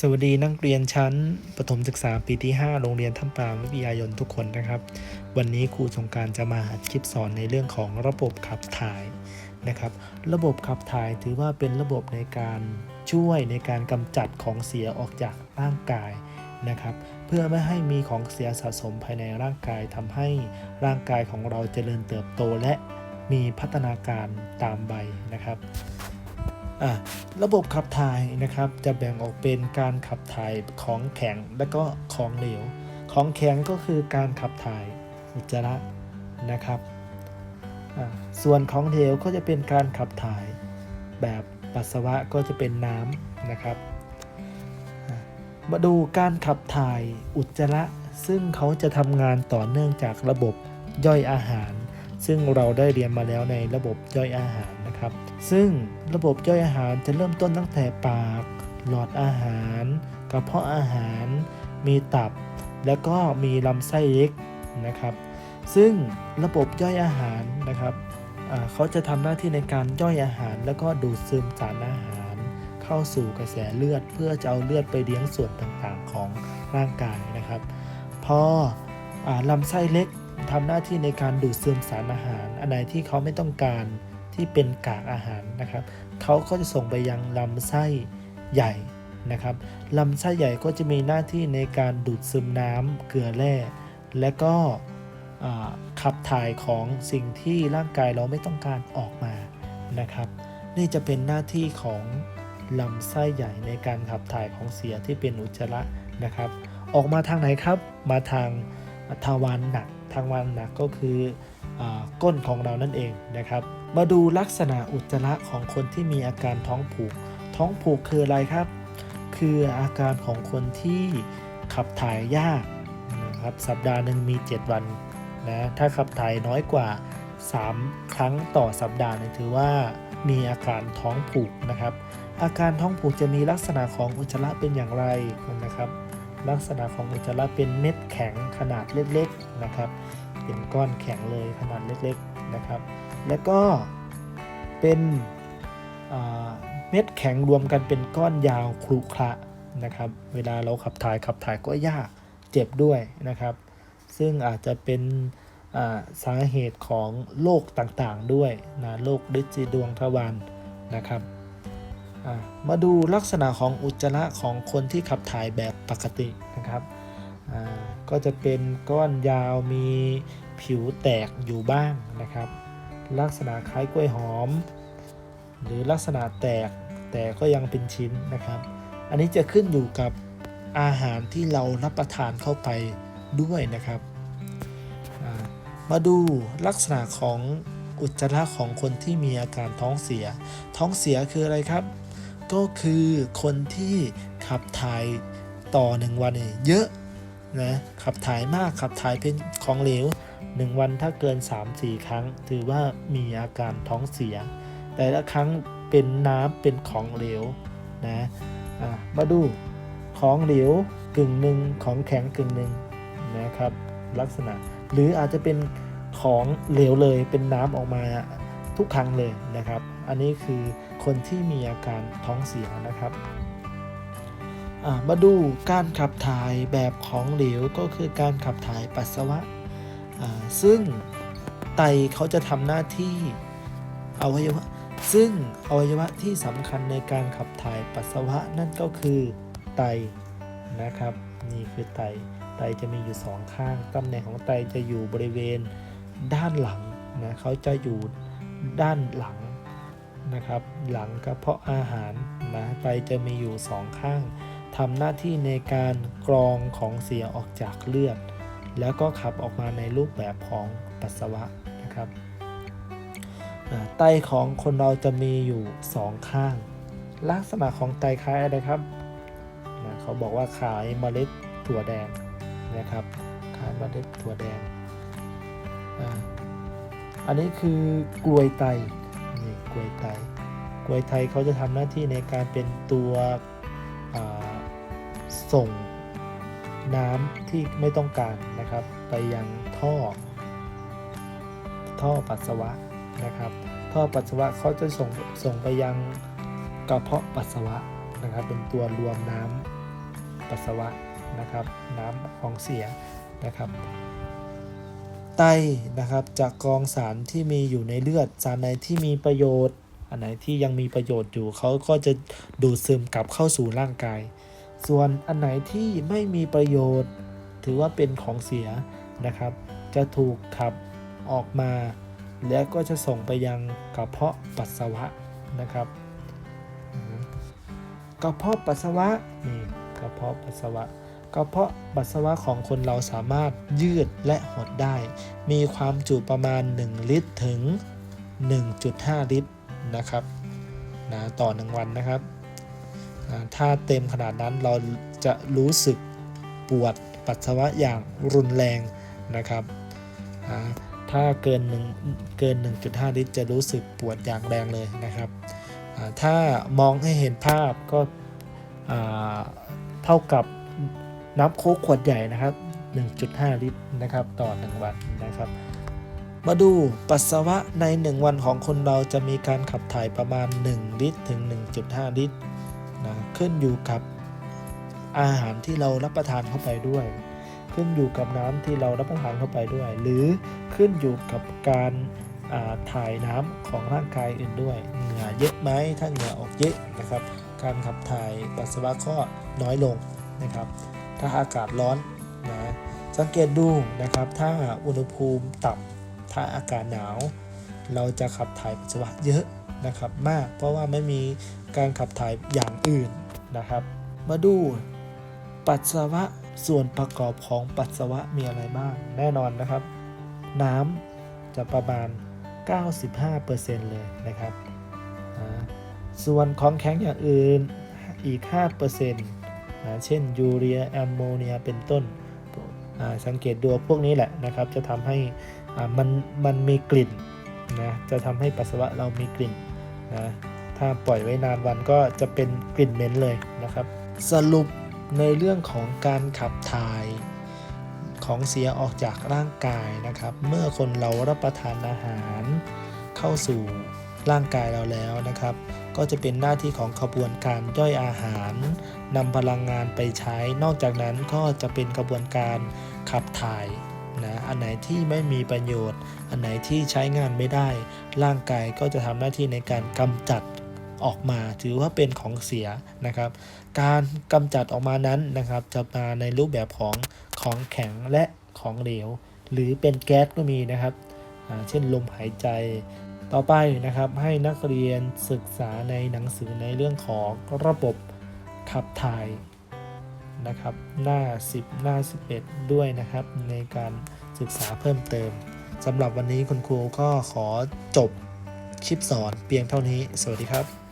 สวัสดีนักเรียนชั้นประถมศึกษาปีที่ 5 โรงเรียนท่ามปรามวิทยายนทุกคนนะครับ วันนี้ครูสงการจะมาอัดคลิปสอนในเรื่องของระบบขับถ่ายนะครับ ระบบขับถ่ายถือว่าเป็นระบบในการช่วยในการกำจัดของเสียออกจากร่างกายนะครับ เพื่อไม่ให้มีของเสียสะสมภายในร่างกายทำให้ร่างกายของเราเจริญเติบโตและมีพัฒนาการตามใบนะครับ ระบบขับถ่ายนะครับจะแบ่งออกเป็นการขับถ่ายของแข็งและก็ของเหลว ของแข็งก็คือการขับถ่ายอุจจาระนะครับ ส่วนของเหลวก็จะเป็นการขับถ่ายแบบปัสสาวะก็จะเป็นน้ำนะครับ มาดูการขับถ่ายอุจจาระซึ่งเขาจะทำงานต่อเนื่องจากระบบย่อยอาหาร ซึ่งเราได้เรียนมาแล้วในระบบย่อยอาหาร ซึ่งระบบย่อยอาหารจะเริ่มต้นตั้งแต่ปาก หลอดอาหาร กระเพาะอาหาร มีตับ แล้วก็มีลำไส้เล็กนะครับ ซึ่งระบบย่อยอาหารนะครับเขาจะทำหน้าที่ในการย่อยอาหาร แล้วก็ดูดซึมสารอาหาร เข้าสู่กระแสเลือด เพื่อจะเอาเลือดไปเลี้ยงส่วนต่างๆของร่างกายนะครับ พออลำไส้เล็กทำหน้าที่ในการดูดซึมสารอาหาร อันไหนที่เขาไม่ต้องการ ที่เป็นกากอาหารนะครับเขาก็จะส่งไปยังลำไส้ใหญ่นะครับลำไส้ใหญ่ก็จะมีหน้าที่ในการดูดซึมน้ำเกลือแร่ และก็ขับถ่ายของสิ่งที่ร่างกายเราไม่ต้องการออกมานะครับ นี่จะเป็นหน้าที่ของลำไส้ใหญ่ในการขับถ่ายของเสียที่เป็นอุจจาระนะครับ ออกมาทางไหนครับ มาทางทวารหนัก ทางวารหนักก็คืออก้นของเรานั่นเองนะครับ มาดูลักษณะอุจจาระของคนที่มีอาการท้องผูก ท้องผูกคืออะไรครับ คืออาการของคนที่ขับถ่ายยากนะครับสัปดาห์หนึ่งมี 7 วันนะถ้าขับถ่ายน้อยกว่า 3 ครั้งต่อสัปดาห์เนี่ยถือว่ามีอาการท้องผูกนะครับ อาการท้องผูกจะมีลักษณะของอุจจาระเป็นอย่างไรนะครับ ลักษณะของอุจจาระเป็นเม็ดแข็งขนาดเล็กๆนะครับ เป็นก้อนแข็งเลยขนาดเล็กๆนะครับ แล้วก็เป็นเม็ดแข็งรวมกันเป็นก้อนยาวครุขระนะครับ เวลาเราขับถ่ายขับถ่ายก็ยากเจ็บด้วยนะครับ ซึ่งอาจจะเป็นสาเหตุของโรคต่างๆด้วยนะโรคฤทธิ์สีดวงทวารนะครับมาดูลักษณะของอุจจาระของคนที่ขับถ่ายแบบปกตินะครับ ก็จะเป็นก้อนยาวมีผิวแตกอยู่บ้างนะครับ ลักษณะคล้ายกล้วยหอม หรือลักษณะแตกแต่ก็ยังเป็นชิ้นนะครับ อันนี้จะขึ้นอยู่กับอาหารที่เรารับประทานเข้าไปด้วยนะครับ มาดูลักษณะของอุจจาระของคนที่มีอาการท้องเสีย ท้องเสียคืออะไรครับ ก็คือคนที่ขับถ่ายต่อหนึ่งวันเยอะ นะขับถ่ายมากขับถ่ายเป็นของเหลว 1 วันถ้าเกิน 3-4 ครั้ง ถือว่ามีอาการท้องเสีย แต่ละครั้งเป็นน้ำเป็นของเหลวนะะมาดูของเหลวกึ่งหนึ่งของแข็งกึ่งหนึ่งนะครับ ลักษณะ หรืออาจจะเป็นของเหลวเลยเป็นน้ำออกมาทุกครั้งเลยนะครับ อันนี้คือคนที่มีอาการท้องเสียนะครับ มาดูการขับถ่ายแบบของเหลวก็คือการขับถ่ายปัสสาวะ ซึ่งไตเขาจะทำหน้าที่อวัยวะ ซึ่งอวัยวะที่สำคัญในการขับถ่ายปัสสาวะนั่นก็คือไตนะครับ นี่คือไต ไตจะมีอยู่สองข้าง ตำแหน่งของไตจะอยู่บริเวณด้านหลังนะเขาจะอยู่ด้านหลังนะครับ หลังกระเพาะอาหารนะไตจะมีอยู่สองข้าง ทำหน้าที่ในการกรองของเสียออกจากเลือด แล้วก็ขับออกมาในรูปแบบของปัสสาวะนะครับไตของคนเราจะมีอยู่สองข้าง ลักษณะของไตคล้ายอะไรครับนะเขาบอกว่าคล้ายเมล็ดถั่วแดงนะครับคล้ายเมล็ดถั่วแดงอันนี้คือกลวยไตนี่กลวยไตกลวยไตเขาจะทำหน้าที่ในการเป็นตัวอ่า ส่งน้ำที่ไม่ต้องการนะครับ ไปยังท่อ ท่อปัสสาวะนะครับ ท่อปัสสาวะเขาจะส่งส่งไปยังกระเพาะปัสสาวะนะครับ เป็นตัวรวมน้ำปัสสาวะนะครับ น้ำของเสียนะครับ ไตนะครับจากกรองสารที่มีอยู่ในเลือดสารไหนที่มีประโยชน์ อันไหนที่ยังมีประโยชน์อยู่เขาก็จะดูดซึมกลับเข้าสู่ร่างกาย ส่วนอันไหนที่ไม่มีประโยชน์ ถือว่าเป็นของเสียนะครับ จะถูกขับออกมา และก็จะส่งไปยังกระเพาะปัสสาวะนะครับกระเพาะปัสสาวะนี่กระเพาะปัสสาวะกระเพาะปัสสาวะของคนเราสามารถยืดและหดได้ มีความจุประมาณ 1 ลิตรถึง 1.5 ลิตรนะครับนะต่อ1วันนะครับ ถ้าเต็มขนาดนั้นเราจะรู้สึกปวดปัสสาวะอย่างรุนแรงนะครับถ้าเกิน1เกิน 1.5 ลิตร จะรู้สึกปวดอย่างแรงเลยนะครับ ถ้ามองให้เห็นภาพก็เท่ากับน้ำโค้กขวดใหญ่นะครับ 1.5 ลิตรนะครับต่อ 1 วันนะครับ มาดูปัสสาวะใน 1 วันของคนเราจะมีการขับถ่ายประมาณ 1 ลิตรถึง 1.5 ลิตร นะขึ้นอยู่กับอาหารที่เรารับประทานเข้าไปด้วย ขึ้นอยู่กับน้ำที่เรารับประทานเข้าไปด้วย หรือขึ้นอยู่กับการาถ่ายน้ำของร่างกายอื่นด้วย เหงื่อเยอะไหมถ้าเหงื่อออกเยอะนะครับ การขับถ่ายปัสสาวะก็น้อยลงนะครับ ถ้าอากาศร้อนนะสังเกตดูนะครับ ถ้าอุณหภูมิต่ำถ้าอากาศหนาว เราจะขับถ่ายปัสสาวะเยอะ นะครับมาก เพราะว่าไม่มีการขับถ่ายอย่างอื่นนะครับ มาดูปัสสาวะส่วนประกอบของปัสสาวะมีอะไรบ้างแน่นอนนะครับ น้ำจะประมาณ 95%เลยนะครับส่วนของแข็งอย่างอื่นอีก 5%นะเช่นยูเรียแอมโมเนียเป็นต้นสังเกตดูพวกนี้แหละนะครับ จะทำให้มันมันมีกลิ่นนะจะทำให้ปัสสาวะเรามีกลิ่น นะถ้าปล่อยไว้นานวันก็จะเป็นกลิ่นเหม็นเลยนะครับ สรุปในเรื่องของการขับถ่ายของเสียออกจากร่างกายนะครับ เมื่อคนเรารับประทานอาหารเข้าสู่ร่างกายเราแล้วนะครับ ก็จะเป็นหน้าที่ของขบวนการย่อยอาหารนำพลังงานไปใช้ นอกจากนั้นก็จะเป็นกระบวนการขับถ่าย อันไหนที่ไม่มีประโยชน์ อันไหนที่ใช้งานไม่ได้ ร่างกายก็จะทำหน้าที่ในการกำจัดออกมาถือว่าเป็นของเสียนะครับ การกำจัดออกมานั้นนะครับ จะมาในรูปแบบของของแข็งและของเหลว หรือเป็นแก๊สก็มีนะครับเช่นลมหายใจ ต่อไปนะครับให้นักเรียนศึกษาในหนังสือในเรื่องของระบบขับถ่ายนะครับ หน้า 10 หน้า 11 ด้วยนะครับในการ ศึกษาเพิ่มเติมสำหรับวันนี้คุณครูก็ขอจบคลิปสอนเพียงเท่านี้ สวัสดีครับ